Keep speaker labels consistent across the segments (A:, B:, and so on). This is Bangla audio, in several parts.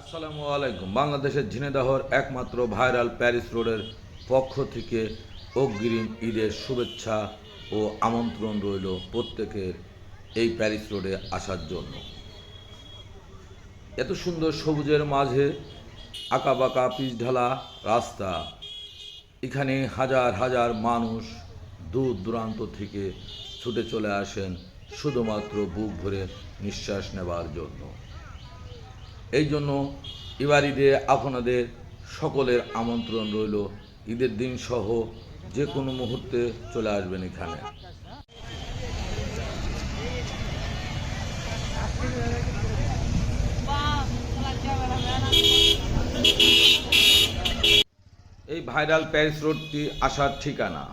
A: আসসালামু আলাইকুম। বাংলাদেশের ঝিনেদাহর একমাত্র ভাইরাল প্যারিস রোডের পক্ষ থেকে অগ্রিম ঈদের শুভেচ্ছা ও আমন্ত্রণ রইল প্রত্যেকের এই প্যারিস রোডে আসার জন্য। এত সুন্দর সবুজের মাঝে আঁকাবাঁকা পিচঢালা রাস্তা, এখানে হাজার হাজার মানুষ দূর দূরান্ত থেকে ছুটে চলে আসেন শুধুমাত্র বুক ভরে নিঃশ্বাস নেবার জন্য। এই জন্য এবার ঈদে আপনাদের সকলের আমন্ত্রণ রইল। ঈদের দিন সহ যে কোনো মুহূর্তে চলে আসবেন এখানে। এই ভাইরাল প্যারিস রোডটি আসার ঠিকানা।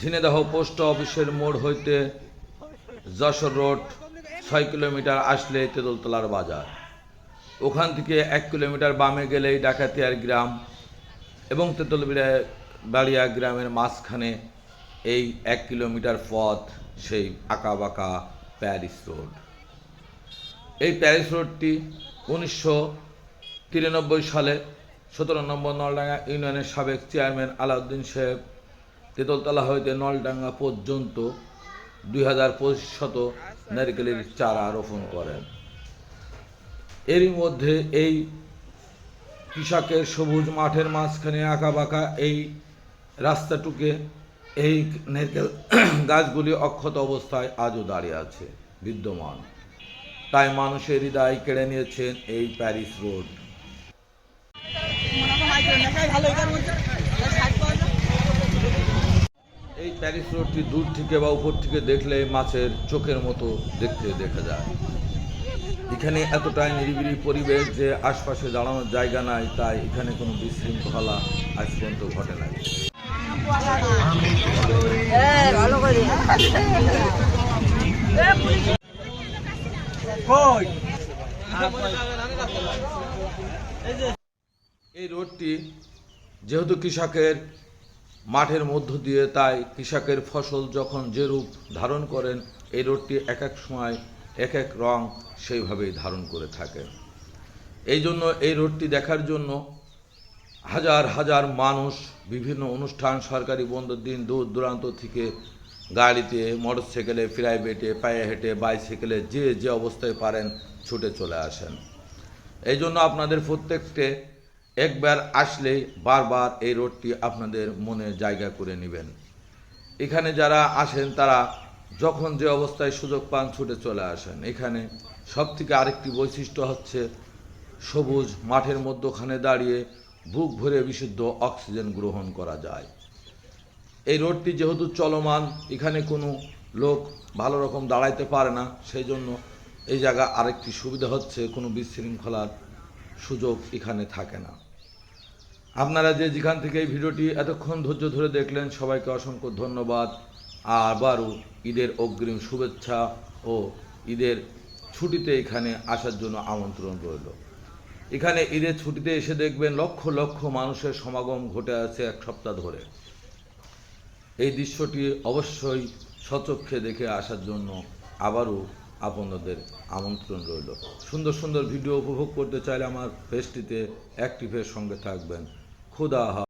A: ঝিনেদাহ পোস্ট অফিসের মোড় হইতে যশোর রোড, ছয় কিলোমিটার আসলে তেঁতুলতলার বাজার। ওখান থেকে এক কিলোমিটার বামে গেলেই ডাকাতিয়ার গ্রাম এবং তেঁতুলবিড়া বাড়িয়া গ্রামের মাঝখানে এই এক কিলোমিটার পথ, সেই আঁকা বাঁকা প্যারিস রোড। এই প্যারিস রোডটি উনিশশো তিরানব্বই সালে সতেরো নম্বর নলডাঙ্গা ইউনিয়নের সাবেক চেয়ারম্যান আলাউদ্দিন সাহেব তেঁতুলতলা হইতে নলডাঙ্গা পর্যন্ত দুই হাজার পঁচিশ শত নারিকেলের চারা রোপণ করেন। এরই মধ্যে এই কৃষকের সবুজ মাঠের মাঝখানে আঁকা বাঁকা এই রাস্তাটুকে এই নারকেল গাছগুলি অক্ষত অবস্থায় আজও দাঁড়িয়ে আছে, বিদ্যমান। তাই মানুষের হৃদয় কেড়ে নিয়েছেন এই প্যারিস রোড। এই প্যারিস রোডটি দূর থেকে বা উপর থেকে দেখলে মাছের চোখের মতো দেখতে দেখা যায়। এখানে এতটাই নিরিবিলি পরিবেশ যে আশপাশে দাঁড়ানোর জায়গা নাই তাই এখানে কোনো বিশৃঙ্খলা আজ পর্যন্ত ঘটে নাই। এই রোডটি যেহেতু কৃষকের মাঠের মধ্য দিয়ে তাই কৃষকের ফসল যখন যে রূপ ধারণ করেন এই রোডটি এক এক সময় এক এক রং সেইভাবেই ধারণ করে থাকে। এই জন্য এই রোডটি দেখার জন্য হাজার হাজার মানুষ বিভিন্ন অনুষ্ঠান, সরকারি বন্ধের দিন দূর দূরান্ত থেকে গাড়িতে, মোটরসাইকেলে, প্রাইভেটে, পায়ে হেঁটে, বাইসাইকেলে যে যে অবস্থায় পারেন ছুটে চলে আসেন। এই জন্য আপনাদের প্রত্যেককে একবার আসলেই বারবার এই রোডটি আপনাদের মনে জায়গা করে নেবেন। এখানে যারা আসেন তারা যখন যে অবস্থায় সুযোগ পান ছুটে চলে আসেন। এখানে সব থেকে আরেকটি বৈশিষ্ট্য হচ্ছে সবুজ মাঠের মধ্যখানে দাঁড়িয়ে বুক ভরে বিশুদ্ধ অক্সিজেন গ্রহণ করা যায়। এই রোডটি যেহেতু চলমান, এখানে কোনো লোক ভালো রকম দাঁড়াইতে পারে না সেই জন্য এই জায়গা আরেকটি সুবিধা হচ্ছে, কোনো বিশৃঙ্খলার সুযোগ এখানে থাকে না। আপনারা যে যেখান থেকে এই ভিডিওটি এতক্ষণ ধৈর্য ধরে দেখলেন, সবাইকে অসংখ্য ধন্যবাদ। আবারও ঈদের অগ্রিম শুভেচ্ছা ও ঈদের ছুটিতে এখানে আসার জন্য আমন্ত্রণ রইল। এখানে ঈদের ছুটিতে এসে দেখবেন লক্ষ লক্ষ মানুষের সমাগম ঘটে আছে এক সপ্তাহ ধরে। এই দৃশ্যটি অবশ্যই সচক্ষে দেখে আসার জন্য আবারও আপনাদের আমন্ত্রণ রইল। সুন্দর সুন্দর ভিডিও উপভোগ করতে চাইলে আমার পেজটিতে অ্যাক্টিভের সঙ্গে থাকবেন। খুদা।